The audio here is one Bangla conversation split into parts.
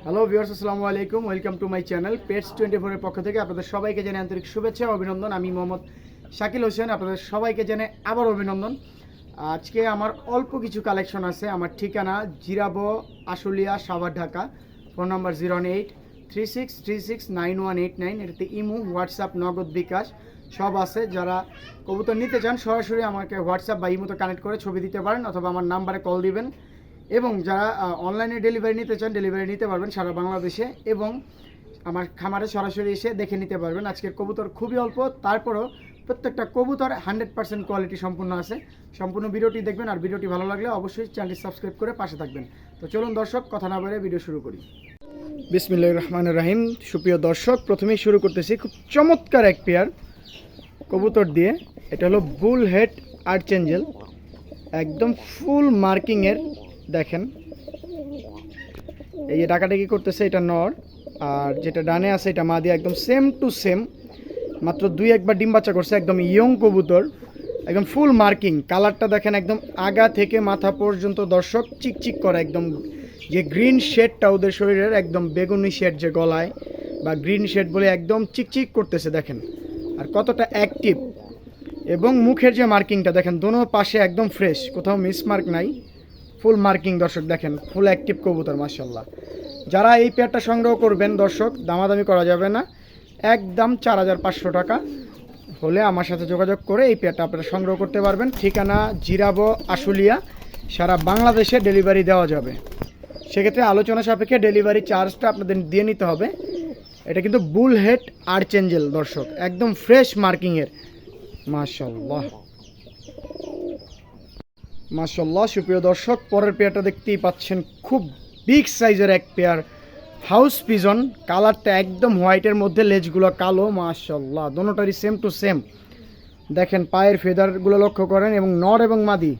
হ্যালো ভিউয়ার্স আসসালামু আলাইকুম। Welcome to my channel Pets twenty ফোরের পক্ষ থেকে আপনাদের সবাইকে জানাই আন্তরিক শুভেচ্ছা অভিনন্দন। আমি মোহাম্মদ শাকিল হোসেন, আপনাদের সবাইকে জানাই আবার অভিনন্দন। আজকে আমার অল্প কিছু কালেকশন আছে। আমার ঠিকানা Zirabo Ashulia, Savar, Dhaka. Phone number zero eight three six three six nine one eight nine এটাতে ইমো, হোয়াটসঅ্যাপ, নগদ বিকাশ সব আছে। যারা কবুতর নিতে চান, সরাসরি আমাকে হোয়াটসঅ্যাপ বা ইমোতে কানেক্ট করে ছবি দিতে পারেন, অথবা আমার নাম্বারে কল দিবেন। এবং যারা অনলাইনে ডেলিভারি নিতে চান ডেলিভারি নিতে পারবেন সারা বাংলাদেশে এবং আমার খামারে সরাসরি এসে দেখে নিতে পারবেন। আজকের কবুতর খুবই অল্প, তারপরও প্রত্যেকটা কবুতর হান্ড্রেড পার্সেন্ট কোয়ালিটি সম্পূর্ণ আছে। সম্পূর্ণ ভিডিওটি দেখবেন আর ভিডিওটি ভালো লাগলে অবশ্যই চ্যানেলটি সাবস্ক্রাইব করে পাশে থাকবেন। তো চলুন দর্শক, কথা না বলে ভিডিও শুরু করি। বিসমিল্লাহ রহমান রাহিম। সুপ্রিয় দর্শক, প্রথমেই শুরু করতেছি খুব চমৎকার এক পেয়ার কবুতর দিয়ে। এটা হলো বুল হেড আর্চেঞ্জেল একদম ফুল মার্কিংয়ের দেখেন। এই যে ডাকাডাকি করতেছে, এটা নর, আর যেটা ডানে আছে, এটা মা দিয়ে একদম সেম টু সেম মাত্র দুই একবার ডিম বাচ্চা করছে, একদম ইয়ং কবুতর, একদম ফুল মার্কিং কালারটা দেখেন একদম আগা থেকে মাথা পর্যন্ত দর্শক চিকচিক করা একদম, যে গ্রিন শেডটা ওদের শরীরের একদম বেগুনি শেড যে গলায়, বা গ্রিন শেড বলে একদম চিকচিক করতেছে, দেখেন। আর কতটা অ্যাক্টিভ এবং মুখের যে মার্কিংটা দেখেন, দোনো পাশে একদম ফ্রেশ কোথাও মিসমার্ক নাই। ফুল মার্কিং, দর্শক দেখেন, ফুল অ্যাক্টিভ কবুতর মার্শাল্লাহ যারা এই পেয়ারটা সংগ্রহ করবেন, দর্শক, দামাদামি করা যাবে না। একদম চার হাজার পাঁচশো টাকা হলে আমার সাথে যোগাযোগ করে এই পেয়ারটা আপনারা সংগ্রহ করতে পারবেন। ঠিকানা জিরাবো, আশুলিয়া, সারা বাংলাদেশে ডেলিভারি দেওয়া যাবে। সেক্ষেত্রে আলোচনা সাপেক্ষে ডেলিভারি চার্জটা আপনাদের দিয়ে নিতে হবে। এটা কিন্তু বুল হেড আর্চেঞ্জেল দর্শক, একদম ফ্রেশ মার্কিংয়ের মাশাল্লাহ মাশাল্লাহ সুপ্রিয় দর্শক, পরের পেয়ারটা দেখতেই পাচ্ছেন খুব বিগ সাইজের এক পেয়ার হাউস পিজন কালারটা একদম হোয়াইটের মধ্যে লেজগুলো কালো মাশাল্লাহ দোনোটারই সেম টু সেম দেখেন, পায়ের ফেদারগুলো লক্ষ্য করেন, এবং নর এবং মাদি,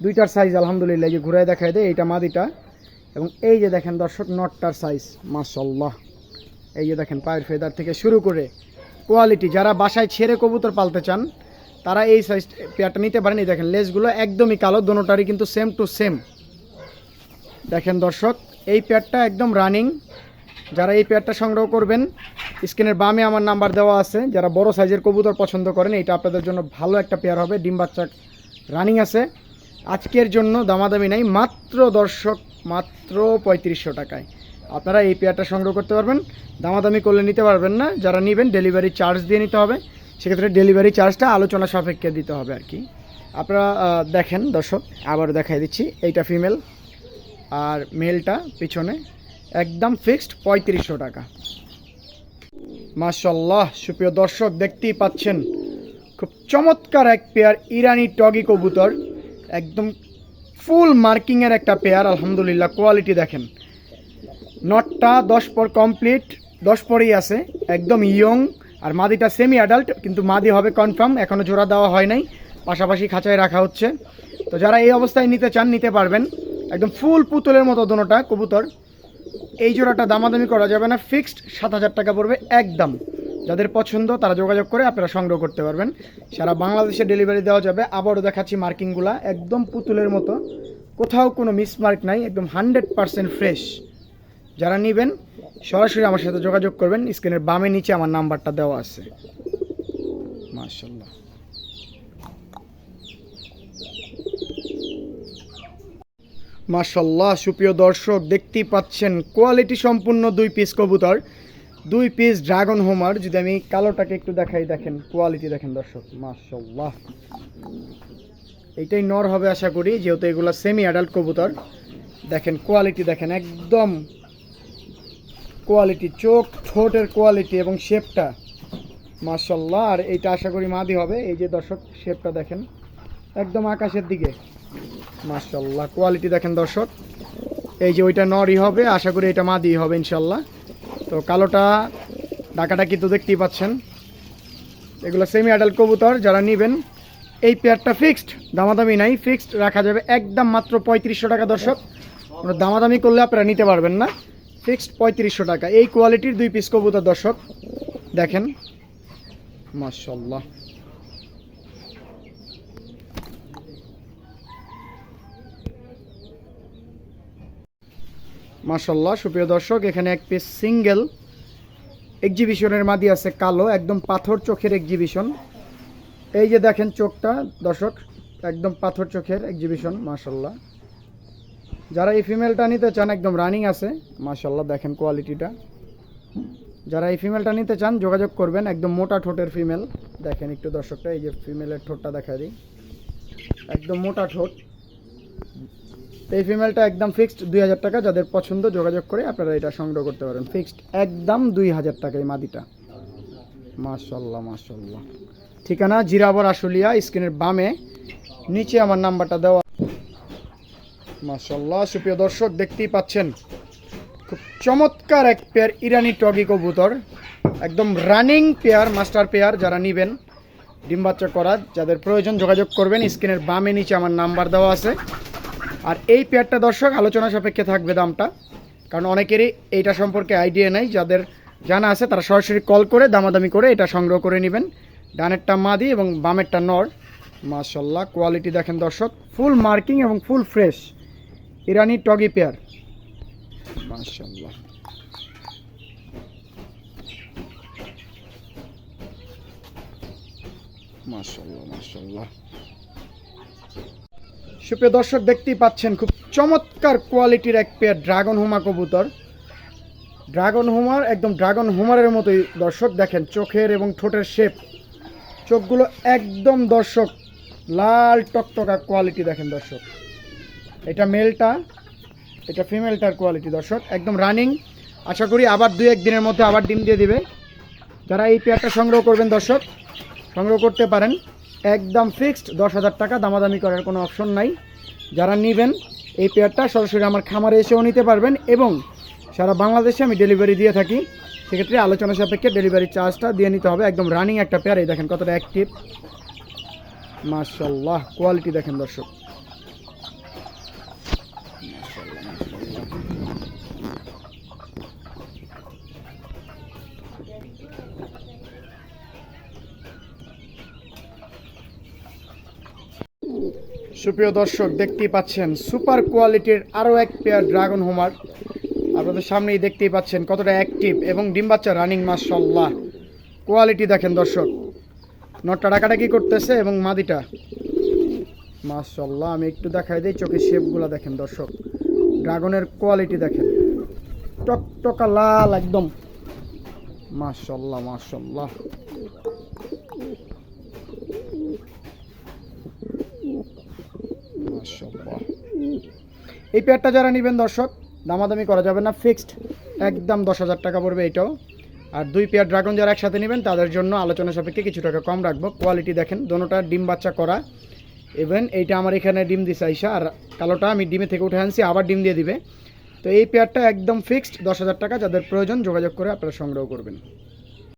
দুইটার সাইজ আলহামদুলিল্লাহ যে ঘুরায় দেখায় দেয়, এইটা মাদিটা। এবং এই যে দেখেন দর্শক নটটার সাইজ মাশাল্লাহ এই যে দেখেন, পায়ের ফেদার থেকে শুরু করে কোয়ালিটি যারা বাসায় ছেড়ে কবুতর পালতে চান তারা এই সাইজ পেয়ারটা নিতে পারেন। এই দেখেন লেসগুলো একদমই কালো, দোনোটারই কিন্তু সেম টু সেম দেখেন দর্শক, এই পেয়ারটা একদম রানিং যারা এই পেয়ারটা সংগ্রহ করবেন, স্ক্রিনের বামে আমার নাম্বার দেওয়া আছে। যারা বড় সাইজের কবুতর পছন্দ করেন, এটা আপনাদের জন্য ভালো একটা পেয়ার হবে। ডিম বাচ্চা রানিং আছে। আজকের জন্য দামাদামি নাই, মাত্র দর্শক, মাত্র পঁয়ত্রিশশো টাকায়। আপনারা এই পেয়ারটা সংগ্রহ করতে পারবেন। দামাদামি করলে নিতে পারবেন না। যারা নেবেন ডেলিভারি চার্জ দিয়ে নিতে হবে। সেক্ষেত্রে ডেলিভারি চার্জটা আলোচনা সাপেক্ষে দিতে হবে আর কি। আপনারা দেখেন দর্শক আবার দেখাই দিচ্ছি, এইটা ফিমেল আর মেলটা পিছনে একদম ফিক্সড পঁয়ত্রিশশো টাকা। মাশাল্লাহ সুপ্রিয় দর্শক, দেখতেই পাচ্ছেন, খুব চমৎকার এক পেয়ার ইরানি টগি কবুতর, একদম ফুল মার্কিংয়ের একটা পেয়ার আলহামদুলিল্লাহ কোয়ালিটি দেখেন। নটটা দশ পর কমপ্লিট দশ পরেই আছে, একদম ইয়ং আর মাদিটা সেমি অ্যাডাল্ট কিন্তু মাদি হবে কনফার্ম এখনও জোড়া দেওয়া হয় নাই, পাশাপাশি খাঁচায় রাখা হচ্ছে। তো যারা এই অবস্থায় নিতে চান, নিতে পারবেন। একদম ফুল পুতুলের মতো দোনোটা কবুতর। এই জোড়াটা দামাদামি করা যাবে না ফিক্সড সাত হাজার টাকা পড়বে একদম। যাদের পছন্দ, তারা যোগাযোগ করে আপনারা সংগ্রহ করতে পারবেন। সারা বাংলাদেশে ডেলিভারি দেওয়া যাবে। আবারও দেখাচ্ছি মার্কিংগুলা একদম পুতুলের মতো। কোথাও কোনো মিসমার্ক নাই, একদম হান্ড্রেড পারসেন্ট ফ্রেশ যারা নেবেন, সরাসরি আমার সাথে যোগাযোগ করবেন। স্ক্রিনের বামে নিচে আমার নাম্বারটা দেওয়া আছে। মাশাল্লাহ মাশাল্লাহ সুপ্রিয় দর্শক, দেখতেই পাচ্ছেন কোয়ালিটি সম্পূর্ণ দুই পিস কবুতর। দুই পিস ড্রাগন হোমার যদি আমি কালোটাকে একটু দেখাই, দেখেন কোয়ালিটি দেখেন দর্শক মাশাল্লাহ এইটাই নর হবে আশা করি, যেহেতু এগুলো সেমি অ্যাডাল্ট কবুতর। দেখেন কোয়ালিটি দেখেন, একদম কোয়ালিটি চোখ, ঠোঁটের কোয়ালিটি এবং শেপটা মার্শাল্লাহ আর এইটা আশা করি মাদি হবে। এই যে দর্শক শেপটা দেখেন, একদম আকাশের দিকে। মার্শাল্লাহ কোয়ালিটি দেখেন দর্শক। এই যে ওইটা নরই হবে, আশা করি এটা মাদি হবে ইনশাল্লাহ তো কালোটা ডাকাটা কিন্তু দেখতেই পাচ্ছেন। এগুলো সেমি অ্যাডাল্ট কবুতর, যারা নেবেন, এই পেয়ারটা ফিক্সড দামাদামি নাই ফিক্সড রাখা যাবে একদম মাত্র পঁয়ত্রিশশো টাকা দর্শক। দামাদামি করলে আপনারা নিতে পারবেন না। ফিক্সড পঁয়ত্রিশশো টাকা। এই কোয়ালিটির দুই পিস কবুতর, দর্শক, দেখেন। মাশাল্লাহ মাশাল্লাহ সুপ্রিয় দর্শক, এখানে এক পিস সিঙ্গেল এক্সিবিশনের মাদি আছে, কালো, একদম পাথর চোখের এক্সিবিশন এই যে দেখেন চোখটা, দর্শক, একদম পাথর চোখের এক্সিবিশন মাশাল্লাহ যারা এই ফিমেলটা নিতে চান, একদম রানিং আছে মাশাল্লাহ দেখেন কোয়ালিটিটা যারা এই ফিমেলটা নিতে চান, যোগাযোগ করবেন, একদম মোটা ঠোঁটের ফিমেল দেখেন একটু দর্শকটা, এই যে ফিমেলের ঠোঁটটা দেখা দিই। একদম মোটা ঠোঁট। এই ফিমেলটা একদম ফিক্সড দুই হাজার টাকা, যাদের পছন্দ, যোগাযোগ করে আপনারা এটা সংগ্রহ করতে পারেন। ফিক্সড একদম দুই হাজার টাকা এই মাদিটা। মাশাল্লাহ মাশাল্লাহ ঠিকানা জিরাবর আশুলিয়া, স্ক্রিনের বামে। নিচে আমার নাম্বারটা দেওয়া মাশাল্লাহ সুপ্রিয় দর্শক, দেখতেই পাচ্ছেন, খুব চমৎকার এক পেয়ার ইরানি টগি কবুতর, একদম রানিং পেয়ার মাস্টার পেয়ার যারা নেবেন, ডিম বাচ্চা করা, যাদের প্রয়োজন যোগাযোগ করবেন, স্ক্রিনের বামে নিচে আমার নাম্বার দেওয়া আছে। আর এই পেয়ারটা দর্শক, আলোচনা সাপেক্ষে থাকবে দামটা, কারণ অনেকেরই এইটা সম্পর্কে আইডিয়া নেই, যাদের জানা আছে তারা সরাসরি কল করে, দামাদামি করে এটা সংগ্রহ করে নেবেন। ডানেরটা মাদি এবং বামেরটা নর। মাশাল্লাহ কোয়ালিটি দেখেন দর্শক ফুল মার্কিং এবং ফুল ফ্রেশ ইরানি টগি পেয়ার। মাশাল্লাহ মাশাল্লাহ মাশাল্লাহ সুপ্রিয় দর্শক দেখতেই পাচ্ছেন খুব চমৎকার কোয়ালিটির এক পেয়ার ড্রাগন হুমা কবুতর। ড্রাগন হুমার একদম ড্রাগন হুমারের মতোই। দর্শক দেখেন চোখের এবং ঠোঁটের শেপ চোখগুলো একদম দর্শক লাল টকটকা কোয়ালিটি দেখেন দর্শক। এটা মেলটা এটা ফিমেলটার কোয়ালিটি দর্শক, একদম রানিং আশা করি আবার দুই এক দিনের মধ্যে আবার ডিম দিয়ে দিবে। যারা এই পেয়ারটা সংগ্রহ করবেন, দর্শক, সংগ্রহ করতে পারেন। একদম ফিক্সড দশ হাজার টাকা দামাদামি করার কোনো অপশন নাই। যারা নেবেন এই পেয়ারটা সরাসরি আমার খামারে এসেও নিতে পারবেন এবং সারা বাংলাদেশে আমি ডেলিভারি দিয়ে থাকি। সেক্ষেত্রে আলোচনা সাপেক্ষে ডেলিভারি চার্জটা দিয়ে নিতে হবে। একদম রানিং একটা পেয়ার এই দেখেন কতটা অ্যাক্টিভ মাশাল্লাহ কোয়ালিটি দেখেন দর্শক। সুপ্রিয় দর্শক, দেখতেই পাচ্ছেন সুপার কোয়ালিটির আরও এক পেয়ার ড্রাগন হোমার আপনাদের সামনেই দেখতেই পাচ্ছেন কতটা অ্যাক্টিভ এবং ডিম বাচ্চা রানিং মাসাল্লাহ কোয়ালিটি দেখেন দর্শক। নটটা ডাকাডাকি করতেছে এবং মাদিটা। মাসাল্লাহ আমি একটু দেখাই দিই, চোখের শেপগুলো দেখেন দর্শক। ড্রাগনের কোয়ালিটি দেখেন। টকটকা লাল একদম। মাসাল্লাহ মাসাল্লাহ এই পেয়ারটা যারা নেবেন দর্শক, দামাদামি করা যাবে না ফিক্সড একদম দশ হাজার টাকা পড়বে এটাও। আর দুই পেয়ার ড্রাগন যারা একসাথে নেবেন, তাদের জন্য আলোচনা সাপেক্ষে কিছু টাকা কম রাখব। কোয়ালিটি দেখেন, দোনোটা ডিম বাচ্চা করা। ইভেন এইটা আমার এখানে ডিম দিছে আইসা, আর কালোটা আমি ডিমে থেকে উঠে আনছি, আবার ডিম দিয়ে দিবে। তো এই পেয়ারটা একদম ফিক্সড দশ হাজার টাকা, যাদের প্রয়োজন যোগাযোগ করে আপনারা সংগ্রহ করবেন।